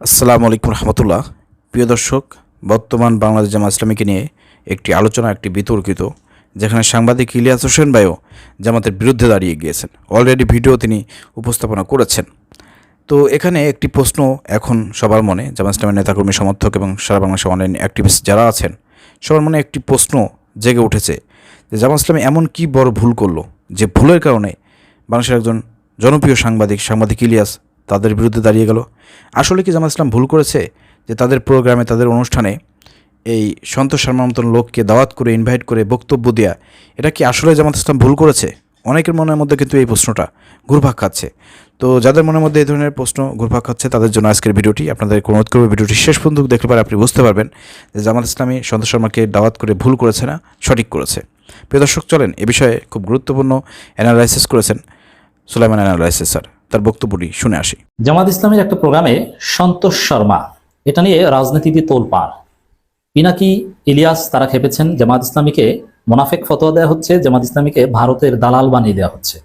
আসসালামু আলাইকুম রহমতুল্লাহ। প্রিয় দর্শক, বর্তমান বাংলাদেশ জামা ইসলামীকে নিয়ে একটি আলোচনা, একটি বিতর্কিত, যেখানে সাংবাদিক ইলিয়াস হোসেন ভাইও জামাতের বিরুদ্ধে দাঁড়িয়ে গিয়েছেন। অলরেডি ভিডিও তিনি উপস্থাপনা করেছেন। তো এখানে একটি প্রশ্ন এখন সবার মনে জামা ইসলামের নেতাকর্মী, সমর্থক এবং সারা বাংলাদেশের অনলাইন অ্যাক্টিভিস্ট যারা আছেন, সবার মনে একটি প্রশ্ন জেগে উঠেছে যে জামা ইসলামী এমন কি বড় ভুল করল যে ভুলের কারণে বাংলাদেশের একজন জনপ্রিয় সাংবাদিক সাংবাদিক ইলিয়াস তাদের বিরুদ্ধে দাঁড়িয়ে গেল। আসলে কি জামাত ইসলাম ভুল করেছে? যে তাদের প্রোগ্রামে, তাদের অনুষ্ঠানে এই সন্তোষ শর্মার মতন লোককে দাওয়াত করে ইনভাইট করে বক্তব্য দেওয়া এটা কি আসলে জামাত ইসলাম ভুল করেছে? অনেকের মনের মধ্যে কিন্তু এই প্রশ্নটা ঘুরভাগ খাচ্ছে। তো যাদের মনের মধ্যে এই ধরনের প্রশ্ন ঘুরভাগ খাচ্ছে, তাদের জন্য আজকের ভিডিওটি আপনাদের অনুরোধ করবে ভিডিওটি শেষ পর্যন্ত দেখলে পারে, আপনি বুঝতে পারবেন যে জামাত ইসলামী সন্তোষ শর্মাকে দাওয়াত করে ভুল করেছে না, সঠিক করেছে। প্রিয় দর্শক, চলেন এ বিষয়ে খুব গুরুত্বপূর্ণ অ্যানালাইসিস করেছেন সুলাইমান অ্যানালাইসিস স্যার। তার বক্তব্যটি শুনে আসি। জামাত ইসলামের একটা প্রোগ্রামে সন্তোষ শর্মা, এটা নিয়ে রাজনীতিতে তোলপাড়। পিনাকি, ইলিয়াস তারা খেপেছেন, জামাত ইসলামীকে মোনাফেক ফতোয়া দেওয়া হচ্ছে, জামাত ইসলামীকে ভারতের দালাল বানিয়ে দেওয়া হচ্ছে।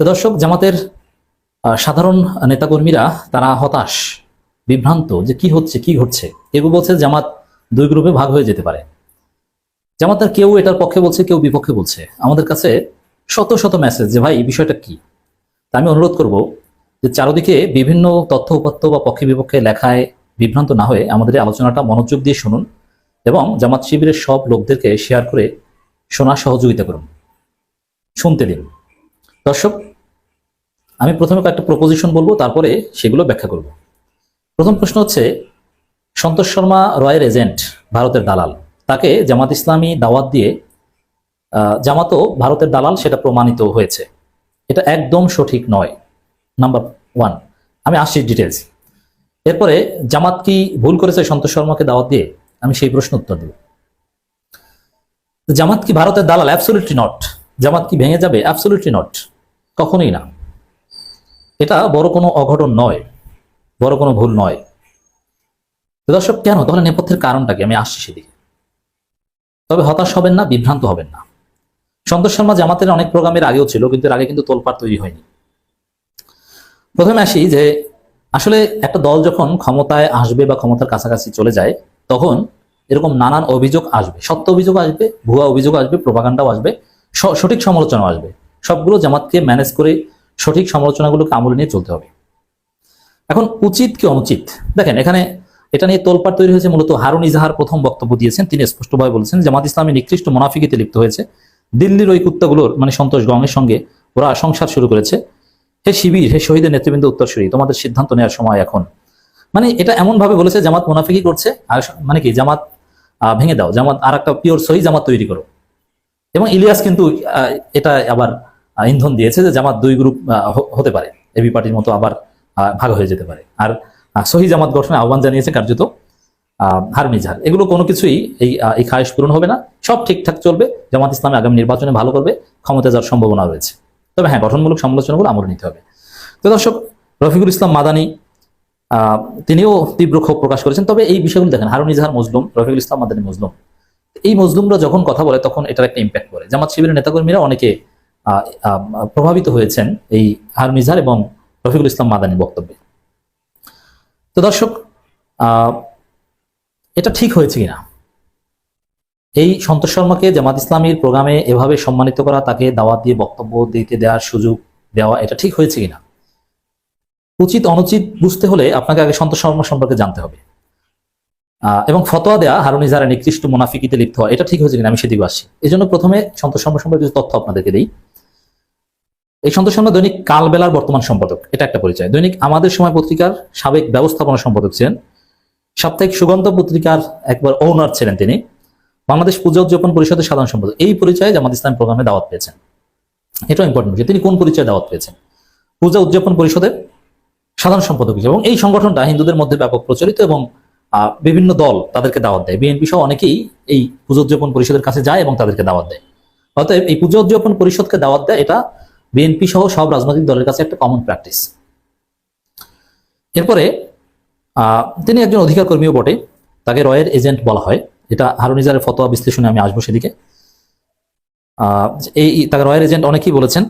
তো দর্শক, জামাতের সাধারণ নেতাকর্মীরা, তারা হতাশ, বিভ্রান্ত যে কি হচ্ছে, কি ঘটছে। কেউ বলছে জামাত দুই গ্রুপে ভাগ হয়ে যেতে পারে। জামাতের কেউ এটার পক্ষে বলছে, কেউ বিপক্ষে বলছে। আমাদের কাছে শত শত মেসেজ যে, ভাই, এই বিষয়টা কি? তা আমি অনুরোধ করব যে চারদিকে বিভিন্ন তথ্য উপাত্ত বা পক্ষে বিপক্ষে লেখায় বিভ্রান্ত না হয়ে আমাদের আলোচনাটা মনোযোগ দিয়ে শুনুন এবং জামাত শিবিরের সব লোকদেরকে শেয়ার করে শোনার সহযোগিতা করুন। শুনতে দিন। দর্শক, আমি প্রথমে কয়েকটা প্রপোজিশন বলব, তারপরে সেগুলো ব্যাখ্যা করব। প্রথম প্রশ্ন হচ্ছে, সন্তোষ শর্মা রয়ের এজেন্ট ভারতের দালাল, তাকে জামাত ইসলামী দাওয়াত দিয়ে জামাতও ভারতের দালাল সেটা প্রমাণিত হয়েছে। এটা একদম সঠিক নয়। নাম্বার ওয়ান আমি আসছি ডিটেলস এরপরে, জামাত কি ভুল করেছে সন্তোষ শর্মাকে দাওয়াত দিয়ে? আমি সেই প্রশ্ন উত্তর দেব। জামাত কি ভারতের দালাল? অ্যাবসোলিউটলি নট জামাত কি ভেঙে যাবে? অ্যাবসোলিউটলি নট কখনোই না। এটা বড় কোনো অঘটন নয়। বড় কোনো ভুল নয়। দর্শক, কেন? তাহলে নেপথ্যের কারণটা কি? আমি আসছি সেদিকে। তবে হতাশ হবেন না, বিভ্রান্ত হবেন না। সন্তোষ শর্মা জামাতের অনেক প্রোগ্রামের আগেও ছিল, কিন্তু এর আগে কিন্তু তোলপাড় তৈরি হয়নি। প্রথমে আসি যে, আসলে একটা দল যখন ক্ষমতায় আসবে বা ক্ষমতার কাছাকাছি চলে যায়, তখন এরকম নানান অভিযোগ আসবে। সত্য অভিযোগ আসবে, ভুয়া অভিযোগ আসবে প্রভাকাণ্ডাও আসবে সঠিক সমালোচনাও আসবে। সবগুলো জামাতকে ম্যানেজ করে সঠিক সমালোচনাগুলোকে আমলে নিয়ে চলতে হবে। এখন উচিত কি অনুচিত? দেখেন, এখানে এটা নিয়ে তোলপাড় তৈরি হয়েছে মূলত হারুন ইজাহার প্রথম বক্তব্য দিয়েছেন। তিনি স্পষ্টভাবে বলেছেন, জামাত ইসলামী নিকৃষ্ট মোনাফিকিতে লিপ্ত হয়েছে। দিল্লির ওই কুত্তাগুলোর মানে সন্তোষ গঙ্গের সঙ্গে ওরা সংসার শুরু করেছে। হে শিবির, হে শহীদের নেতৃবৃন্দ উত্তরসূরি, তোমাদের সিদ্ধান্ত নেওয়ার সময় এখন। মানে এটা এমন ভাবে বলেছে, জামাত মুনাফিকি করছে, আর মানে কি, জামাত ভেঙে দাও, জামাত আর একটা পিওর সহি জামাত তৈরি করো। এবং ইলিয়াস কিন্তু এটা আবার ইন্ধন দিয়েছে যে জামাত দুই গ্রুপ হতে পারে। এবি পার্টির মতো আবার ভাগ হয়ে যেতে পারে। আর সহি জামাত গঠনে আহ্বান জানিয়েছে কার্যত হারমিজার এগুলো কোনো কিছুই এই এই খায়েশ পূরণ হবে না। সব ঠিকঠাক চলবে। জামাত ইসলামে আগামী নির্বাচনে ভালো করবে। ক্ষমতা যাওয়ার সম্ভাবনা রয়েছে। তবে হ্যাঁ গঠনমূলক সমালোচনাগুলো আমল নিতে হবে। তো দর্শক, রফিকুল ইসলাম মাদানি তিনিও তীব্র ক্ষোভ প্রকাশ করেছেন। তবে এই বিষয়গুলো দেখেন হারুন ইজাহার মজলুম, রফিকুল ইসলাম মাদানি মজলুম। এই মজলুমরা যখন কথা বলে, তখন এটার একটা ইম্প্যাক্ট করে জামাত শিবিরের নেতাকর্মীরা অনেকে প্রভাবিত হয়েছেন এই হারুন ইজাহার এবং রফিকুল ইসলাম মাদানি বক্তব্যে। তো দর্শক এটা ঠিক হয়েছে কিনা? এই সন্তোষ শর্মাকে জামাত ইসলামীর প্রোগ্রামে এভাবে সম্মানিত করা, তাকে দাওয়াত দিয়ে বক্তব্য দিতে দেওয়ার সুযোগ দেওয়া, এটা ঠিক হয়েছে কিনা? উচিত, অনুচিত বুঝতে হলে আপনাকে আগে সন্তোষ শর্মা সম্পর্কে জানতে হবে। এবং ফতোয়া দেয়া হারুন ইজারা নিকৃষ্ট মুনাফিকিতে লিপ্ত হয় এটা ঠিক হয়েছে কিনা? আমি সেদিকে আসছি। এই জন্য প্রথমে সন্তোষ শর্মা সম্পর্কে কিছু তথ্য আপনাদেরকে দিই। এই সন্তোষ শর্মা দৈনিক কালবেলার বর্তমান সম্পাদক, এটা একটা পরিচয়। দৈনিক আমাদের সময় পত্রিকার সাবেক ব্যবস্থাপনা সম্পাদক ছিলেন সাপ্তাহিক সুগন্ধ পত্রিকার একবার ওনার ছিলেন তিনি। বাংলাদেশ পূজা উদযাপন পরিষদের সাধারণ সম্পাদক। এই পরিচয়ে জামাত ইসলাম প্রোগ্রামে দাওয়াত পেয়েছেন। এটাও ইম্পর্টেন্ট বিষয় তিনি কোন পরিচয়ে দাওয়াত পেয়েছেন? পূজা উদযাপন পরিষদের সাধারণ সম্পাদক হিসেবে। এবং এই সংগঠনটা হিন্দুদের মধ্যে ব্যাপক প্রচলিত এবং বিভিন্ন দল তাদেরকে দাওয়াত দেয়। বিএনপি সহ অনেকেই এই পূজা উদযাপন পরিষদের কাছে যায় এবং তাদেরকে দাওয়াত দেয়। অতএব এই পূজা উদযাপন পরিষদকে দাওয়াত দেয়, এটা বিএনপি সহ সব রাজনৈতিক দলের কাছে একটা কমন প্র্যাকটিস এরপরে তিনি একজন অধিকার কর্মীও বটে, তাকে রয়ের এজেন্ট বলা হয়। এটা হারুনিজারের ফতোয়া বিশ্লেষণে আমি আসব সেদিকে। এই তাকে রয়ের এজেন্ট অনেকেই বলেছেন,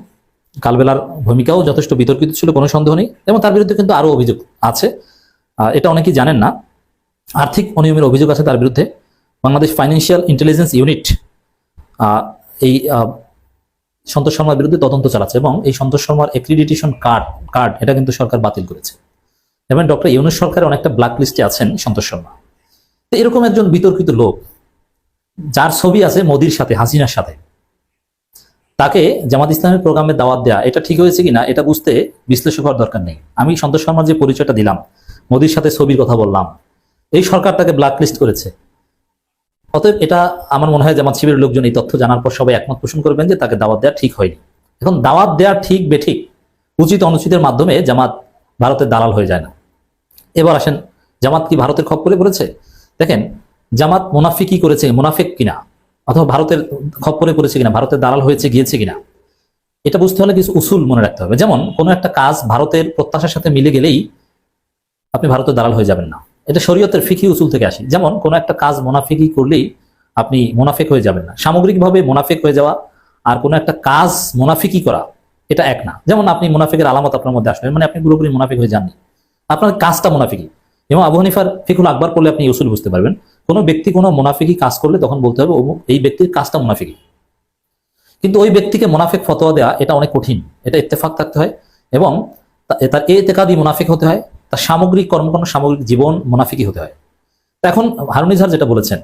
কালবেলার ভূমিকাও যথেষ্ট বিতর্কিত ছিল, কোনো সন্দেহ নেই, এবং তার বিরুদ্ধে কিন্তু আরও অভিযোগ আছে। এটা অনেকেই জানেন না। আর্থিক অনিয়মের অভিযোগ আছে তার বিরুদ্ধে। বাংলাদেশ ফাইন্যান্সিয়াল ইন্টেলিজেন্স ইউনিট এই সন্তোষ শর্মার বিরুদ্ধে তদন্ত চালাচ্ছে এবং এই সন্তোষ শর্মার এক্রিডিটেশন কার্ড কার্ড এটা কিন্তু সরকার বাতিল করেছে। এবং ডক্টর ইউনুস সরকারের অনেকটা ব্ল্যাক লিস্টে আছেন সন্তোষ শর্মা। তো এরকম একজন বিতর্কিত লোক, যার ছবি আছে মোদির সাথে, হাসিনার সাথে, তাকে জামাত ইসলামের প্রোগ্রামে দাওয়াত দেওয়া এটা ঠিক হয়েছে কিনা এটা বুঝতে বিশ্লেষক হওয়ার দরকার নেই। আমি সন্তোষ শর্মার যে পরিচয়টা দিলাম, মোদির সাথে ছবির কথা বললাম, এই সরকার তাকে ব্ল্যাক লিস্ট করেছে। অতএব এটা আমার মনে হয় জামাত শিবিরের লোকজন এই তথ্য জানার পর সবাই একমত পোষণ করবেন যে তাকে দাওয়াত দেওয়া ঠিক হয়নি। এখন দাওয়াত দেওয়া ঠিক, বেঠিক, উচিত অনুচিতের মাধ্যমে জামাত ভারতের দালাল হয়ে যায় না। এবার আসেন, জামাত কি ভারতের খপ্পরে পড়েছে? দেখেন, জামাত মুনাফি কি করেছে? মুনাফিক কিনা? অথবা ভারতের খপ্পরে পড়েছে কিনা? ভারতের দালাল হয়েছে, গিয়েছে কিনা? এটা বুঝতে হলে কিছু উসুল মনে রাখতে হবে। যেমন, কোনো একটা কাজ ভারতের প্রত্যাশার সাথে মিলে গেলেই আপনি ভারতের দালাল হয়ে যাবেন না। এটা শরীয়তের ফিকি উসুল থেকে আসে। যেমন, কোনো একটা কাজ মোনাফিকি করলেই আপনি মোনাফেক হয়ে যাবেন না। সামগ্রিকভাবে মোনাফেক হয়ে যাওয়া আর কোনো একটা কাজ মোনাফিকি করা, এটা এক না। যেমন, আপনি মুনাফিকের আলামত আপনার মধ্যে আসবে। মানে আপনি পুরোপুরি মুনাফিক হয়ে যাননি। আপনার কাজটা মুনাফিকি। এবং আবু হানিফার ফিকুল আকবর করলে আপনি উসুল বুঝতে পারবেন। কোনো ব্যক্তি কোনো মুনাফিকি কাজ করলে তখন বলতে হবে এই ব্যক্তির কাজটা মুনাফিকি। কিন্তু ওই ব্যক্তিকে মুনাফিক ফতোয়া দেওয়া এটা অনেক কঠিন, এটা ইত্তেফাক থাকতে হয়। এবং তার এ তেকাদি মুনাফিক হতে হয়, তার সামগ্রিক কর্মকাণ্ড, সামগ্রিক জীবন মুনাফিকি হতে হয়। তা এখন হারুনিজার যেটা বলেছেন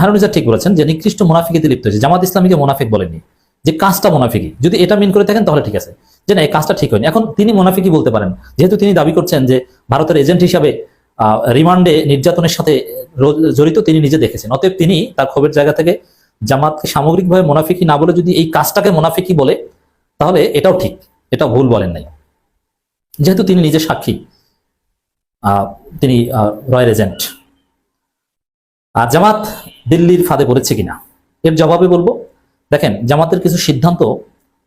হারুনিজার ঠিক বলেছেন যে নিকৃষ্ট মুনাফিকিতে লিপ্ত হয়েছে। জামাত ইসলামীকে মুনাফিক বলেননি। যে কাজটা মুনাফিকি, যদি এটা মিন করে থাকেন তাহলে ঠিক আছে। যে না, এই কাজটা ঠিক হয়নি। এখন তিনি মুনাফিকি বলতে পারেন। যেহেতু তিনি দাবি করছেন যে ভারতের এজেন্ট হিসাবে রিমান্ডে নির্যাতনের সাথে জড়িত তিনি নিজে দেখেছেন। অতএব তিনি তার ক্ষোভের জায়গা থেকে জামাতকে সামগ্রিকভাবে মোনাফিকি না বলে যদি এই কাজটাকে মুনাফিকি বলে, তাহলে এটাও ঠিক। এটা ভুল বলেন নাই। যেহেতু তিনি নিজে সাক্ষী তিনি রয়্যাল এজেন্ট আর জামাত দিল্লির ফাঁদে পড়েছে কিনা, এর জবাবে বলব দেখেন, জামাতের কিছু সিদ্ধান্ত,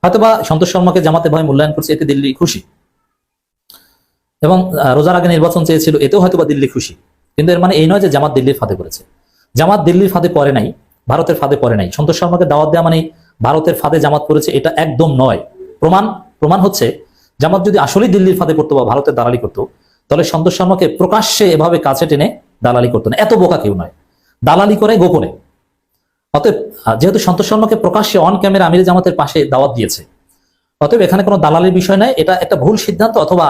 হয়তোবা সন্তোষ শর্মাকে জামাতে ভাই মূল্যায়ন করছে, এতে দিল্লি খুশি। এবং রোজার আগে নির্বাচন চেয়েছিল, এতেও হয়তোবা দিল্লি খুশি। কিন্তু এর মানে এই নয় যে জামাত দিল্লির ফাঁদে পড়েছে। জামাত দিল্লির ফাঁদে পড়ে নাই, ভারতের ফাঁদে পড়ে নাই। সন্তোষ শর্মাকে দাওয়াত দেওয়া মানে ভারতের ফাঁদে জামাত পড়েছে, এটা একদম নয়। প্রমাণ প্রমাণ হচ্ছে, জামাত যদি আসলেই দিল্লির ফাঁদে করতো বা ভারতের দালালি করতো, তাহলে সন্তোষ শর্মাকে প্রকাশ্যে এভাবে কাছে টেনে দালালি করতো না। এত বোকা কেউ নয়। দালালি করে গোপনে। অতএব যেহেতু সন্তোষ শর্মাকে প্রকাশ্যে অন ক্যামেরা আমির জামাতের পাশে দাওয়াত দিয়েছে, অতএব এখানে কোনো দালালির বিষয় নয় এটা একটা ভুল সিদ্ধান্ত অথবা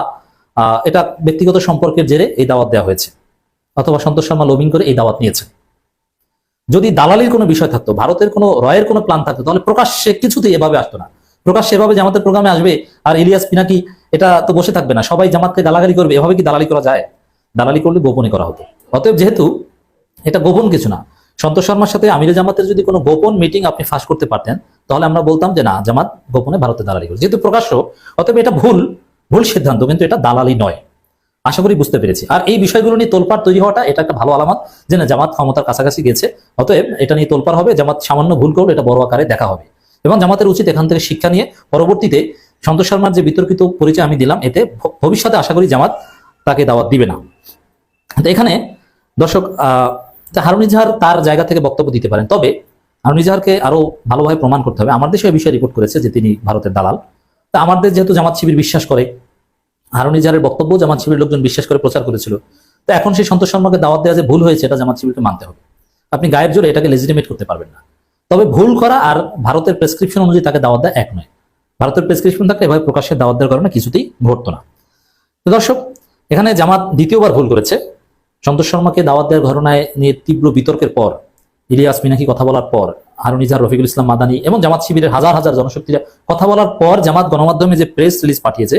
এটা ব্যক্তিগত সম্পর্কের জেরে এই দাওয়াত দেওয়া হয়েছে, অথবা সন্তোষ শর্মা লবিং করে এই দাওয়াত নিয়েছে। যদি দালালির কোনো বিষয় থাকতো, ভারতের কোনো রয়ের কোনো প্ল্যান থাকতো, তাহলে প্রকাশ্যে কিছুতেই এভাবে আসতো না। প্রকাশ্যে এভাবে জামাতের প্রোগ্রামে আসবে, আর ইলিয়াস পিনাকি, এটা তো বসে থাকবে না, সবাই জামাতকে দালাগালি করবে, এভাবে কি দালালি করা যায়? দালালি করলে গোপনে করা হতো। অতএব যেহেতু এটা গোপন কিছু না সন্তোষ শর্মার সাথে আমিরে জামাতের যদি কোনো গোপন মিটিং আপনি ফাঁস করতে পারতেন, তাহলে আমরা বলতাম যে না, জামাত গোপনে ভারতে দালালি করে যেহেতু প্রকাশ্য, অতএব এটা ভুল ভুল সিদ্ধান্ত, কিন্তু এটা দালালি নয়। আশা করি বুঝতে পেরেছি। আর এই বিষয়গুলো নিয়ে তোলপাড় তৈরি হওয়াটা, এটা একটা ভালো আলামত যে না, জামাত ক্ষমতার কাছাকাছি গেছে। অতএব এটা নিয়ে তোলপাড় হবে, জামাত সামান্য ভুল করলে এটা বড় আকারে দেখা হবে। এবং জামাতের উচিত এখান থেকে শিক্ষা নিয়ে পরবর্তীতে সন্তোষ শর্মার যে বিতর্কিত পরিচয় আমি দিলাম, এতে ভবিষ্যতে আশা করি জামাত তাকে দাওয়াত দিবে না। তো এখানে দর্শক হারুন ইজাহার তার জায়গা থেকে বক্তব্য দিতে পারেন। তবে হারুন ইজাহারকে আরও ভালোভাবে প্রমাণ করতে হবে। আমাদের দেশে বিষয়ে রিপোর্ট করেছে যে তিনি ভারতের দালাল। তা আমাদের যেহেতু জামাত শিবির বিশ্বাস করে, হারুন ইজাহারের বক্তব্য জামাত শিবির লোকজন বিশ্বাস করে প্রচার করেছিল। তো এখন সেই সন্তোষ শর্মাকে দাওয়াত দেওয়া যে ভুল হয়েছে, এটা জামাত শিবিরকে মানতে হবে। আপনি গায়ের জোরে এটাকে লেজিটিমেট করতে পারবেন না। তবে ভুল করা আর ভারতের প্রেসক্রিপশন অনুযায়ী তাকে দাওয়াত দেওয়া এক নয়। ভারতের প্রেসক্রিপশন থাকলে এভাবে প্রকাশ্যে দাওয়াত দেওয়ার কারণে কিছুতেই ঘটতো না। দর্শক, এখানে জামাত দ্বিতীয়বার ভুল করেছে। সন্তোষ শর্মাকে দাওয়াত দেওয়ার ঘটনায় নিয়ে তীব্র বিতর্কের পর, ইলিয়াস মিনাকি কথা বলার পর হারুন ইজাহার রফিকুল ইসলাম মাদানি এবং জামাত শিবিরের হাজার হাজার জনশক্তিরা কথা বলার পর জামাত গণমাধ্যমে যে প্রেস রিলিজ পাঠিয়েছে,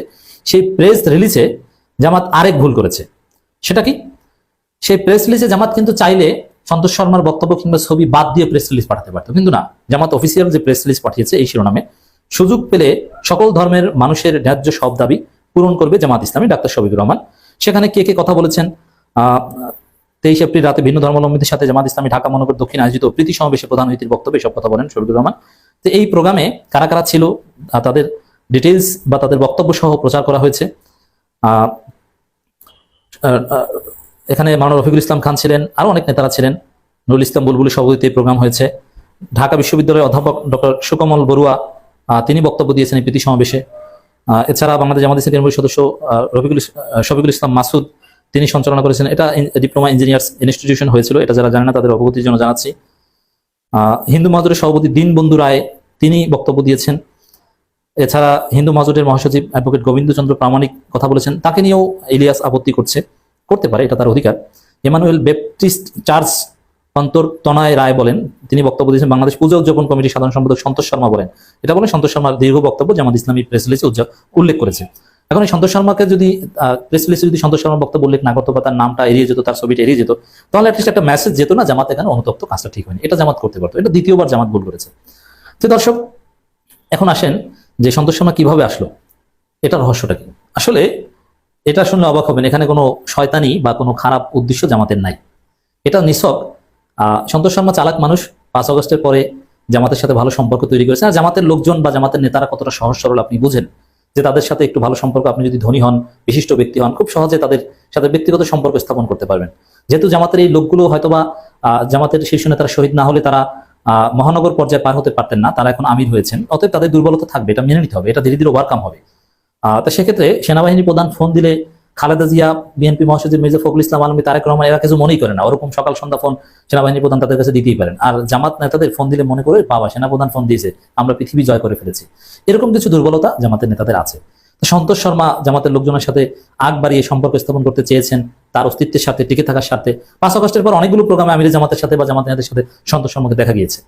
সেই প্রেস রিলিজে জামাত আরেক ভুল করেছে। সেটা কি? সেই প্রেস রিলিজে জামাত কিন্তু চাইলে সন্তোষ শর্মার বক্তব্য কিংবা ছবি বাদ দিয়ে প্রেস রিলিজ পাঠাতে পারতো। কিন্তু না, জামাত অফিসিয়াল যে প্রেস রিলিজ পাঠিয়েছে এই শিরোনামে সুযোগ পেলে সকল ধর্মের মানুষের ন্যায্য সব দাবি পূরণ করবে জামাত ইসলামী, ডাক্তার শফিকুর রহমান। সেখানে কে কে কথা বলেছেন? তেইশ এপ্রিল রাতে ভিন্ন ধর্মাবলম্বীদের সাথে জামাত ইসলামী ঢাকা মহানগর দক্ষিণ আয়োজিত প্রীতি সমাবেশে প্রধান অতিথির বক্তব্যে সব কথা বলেন শফিকুর রহমান। তো এই প্রোগ্রামে কারা কারা ছিল তাদের ডিটেলস বা তাদের বক্তব্য সহ প্রচার করা হয়েছে। এখানে মানব রফিকুল ইসলাম খান ছিলেন, আরও অনেক নেতারা ছিলেন। নুরুল ইসলাম বুলবুলের সভাপতিতে এই প্রোগ্রাম হয়েছে। ঢাকা বিশ্ববিদ্যালয়ের অধ্যাপক ডক্টর সুকমল বড়ুয়া তিনি বক্তব্য দিয়েছেন এই প্রীতি সমাবেশে। এছাড়া বাংলাদেশ জামাত ইসলাম সদস্য রফিকুল শফিকুল ইসলাম মাসুদ তিনি সঞ্চালনা করেছেন। এটা ডিপ্লোমা ইঞ্জিনিয়ার্স ইনস্টিটিউশন হয়েছিল। এটা যারা জানে না, তাদের অবগতির জন্য জানাচ্ছি। হিন্দু মহাজোটের সভাপতি দীনবন্ধু রায়, তিনি বক্তব্য দিয়েছেন। এছাড়া হিন্দু মহাজোটের মহাসচিব অ্যাডভোকেট গোবিন্দচন্দ্র প্রামাণিক কথা বলেছেন। তাকে নিয়েও ইলিয়াস আপত্তি করছে, করতে পারে, এটা তার অধিকার। এমানুয়েল বেপটিস্ট চার্চ অন্তর তনয় রায় বলেন, তিনি বক্তব্য দিয়েছেন, বাংলাদেশ পূজা উদযাপন কমিটির সাধারণ সম্পাদক সন্তোষ শর্মা বলেন। এটা বলে সন্তোষ শর্মার দীর্ঘ বক্তব্য জামাত ইসলামী প্রেস রিলিজে উল্লেখ করেছে। এখন এই সন্তোষ শর্মাকে যদি প্রেস রিলিজে যদি সন্তোষ শর্মার বক্তব্য উল্লেখ না করতো বা তার নামটা এড়িয়ে যেত, তার ছবিটা এড়িয়ে যেত, তাহলে অ্যাটলিস্ট একটা মেসেজ যেত না, জামাত এখানে অনুতপ্ত, কাজটা ঠিক হয়নি। এটা জামাত করতে পারতো। এটা দ্বিতীয়বার জামাত ভুল করেছে। তো দর্শক, এখন আসেন যে সন্তোষ শর্মা কীভাবে আসলো এটা রহস্যটা কি? আসলে এটা শুনলে অবাক হবেন, এখানে কোনো শয়তানি বা কোনো খারাপ উদ্দেশ্য জামাতের নাই। এটা নিছক সন্তোষ শর্মা চালাক মানুষ, পাঁচ আগস্টের পরে জামাতের সাথে ভালো সম্পর্ক তৈরি করেছে। আর জামাতের লোকজন বা জামাতের নেতারা কতটা সহজ সরল আপনি বুঝেন। যে তাদের সাথে একটু ভালো সম্পর্ক আপনি যদি ধনী হন বিশিষ্ট ব্যক্তি হন খুব সহজে তাদের সাথে ব্যক্তিগত সম্পর্ক স্থাপন করতে পারবেন। যেহেতু জামাতের এই লোকগুলো হয়তোবা জামাতের শীর্ষ নেতারা শহীদ না হলে তারা মহানগর পর্যায়ে পার হতে পারতেন না তারা এখন আমির হয়েছেন। অতএব তাদের দুর্বলতা থাকবে এটা মেনে নিতে হবে এটা ধীরে ধীরে ওভারকাম হবে। আহ, তো সেক্ষেত্রে সেনাবাহিনী প্রধান ফোন দিলে খালেদা জিয়া বিএনপি মহাসচিব মির্জা ফখরুল ইসলাম আলমী তারেক রহমান এরা কিছু মনেই করে না। ওরকম সকাল সন্ধ্যা ফোন সেনাবাহিনী প্রধান তাদের কাছে দিতেই পারেন। আর জামাত নেতাদের ফোন দিলে মনে করে বাবা সেনাপ্রধান ফোন দিয়েছে আমরা পৃথিবী জয় করে ফেলেছি। এরকম কিছু দুর্বলতা জামাতের নেতাদের আছে। সন্তোষ শর্মা জামাতের লোকজনের সাথে আগ বাড়িয়ে সম্পর্ক স্থাপন করতে চেয়েছেন তার অস্তিত্বের সাথে টিকে থাকার সাথে পাঁচ আগস্টের পর অনেকগুলো প্রোগ্রামে আমির জামাতের সাথে বা জামাত নেতাদের সাথে সন্তোষ শর্মাকে দেখা গিয়েছে।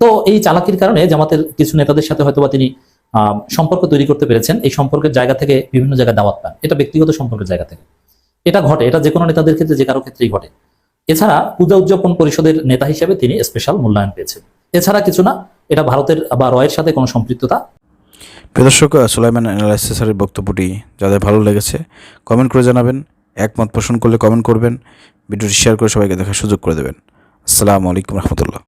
তো এই চালাকির কারণে জামাতের কিছু নেতাদের সাথে হয়তোবা তিনি আহ, সম্পর্ক তৈরি করতে পেরেছেন, এই সম্পর্কের জায়গা থেকে বিভিন্ন জায়গায় দাওয়াত পান। এটা ব্যক্তিগত সম্পর্কের জায়গা থেকে। এটা ঘটে, এটা যে কোনো নেতাদের ক্ষেত্রে, যে কারও ক্ষেত্রেই ঘটে। এছাড়া পূজা উদযাপন পরিষদের নেতা হিসেবে তিনি স্পেশাল মূল্যায়ন পেয়েছেন। এছাড়া কিছু না, এটা ভারতের বা রয়ের সাথে কোনো সম্পৃক্ততা। প্রদর্শক সুলাইমান অ্যানালাইসিসের বক্তব্যটি যাদের ভালো লেগেছে কমেন্ট করে জানাবেন, একমত পোষণ করলে কমেন্ট করবেন, ভিডিওটি শেয়ার করে সবাইকে দেখার সুযোগ করে দেবেন। আসসালামু আলাইকুম রহমতুল্লাহ।